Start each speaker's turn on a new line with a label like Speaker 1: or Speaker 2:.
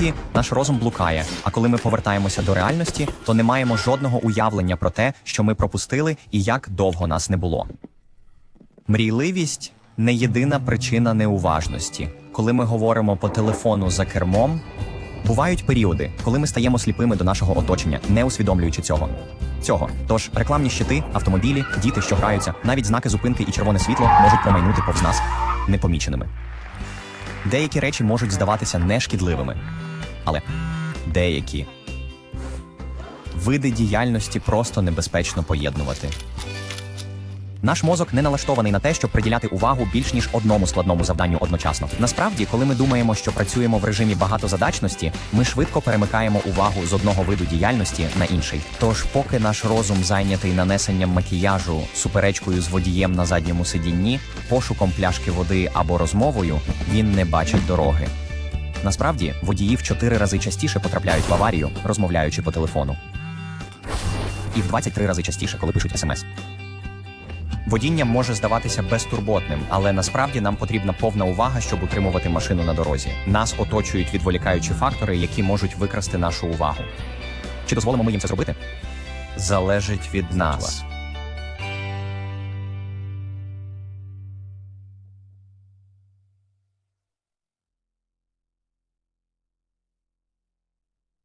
Speaker 1: Іноді наш розум блукає, а коли ми повертаємося до реальності, то не маємо жодного уявлення про те, що ми пропустили і як довго нас не було. Мрійливість не єдина причина неуважності. Коли ми говоримо по телефону за кермом, бувають періоди, коли ми стаємо сліпими до нашого оточення, не усвідомлюючи цього. Цього тож рекламні щити, автомобілі, діти, що граються, навіть знаки зупинки і червоне світло можуть промайнути повз нас непоміченими. Деякі речі можуть здаватися нешкідливими, але деякі види діяльності просто небезпечно поєднувати. Наш мозок не налаштований на те, щоб приділяти увагу більш ніж одному складному завданню одночасно. Насправді, коли ми думаємо, що працюємо в режимі багатозадачності, ми швидко перемикаємо увагу з одного виду діяльності на інший. Тож, поки наш розум зайнятий нанесенням макіяжу, суперечкою з водієм на задньому сидінні, пошуком пляшки води або розмовою, він не бачить дороги. Насправді, водії в чотири рази частіше потрапляють в аварію, розмовляючи по телефону, і в 23 рази частіше, коли пишуть смс. Водіння може здаватися безтурботним, але насправді нам потрібна повна увага, щоб утримувати машину на дорозі. Нас оточують відволікаючі фактори, які можуть викрасти нашу увагу. Чи дозволимо ми їм це зробити? Залежить від нас.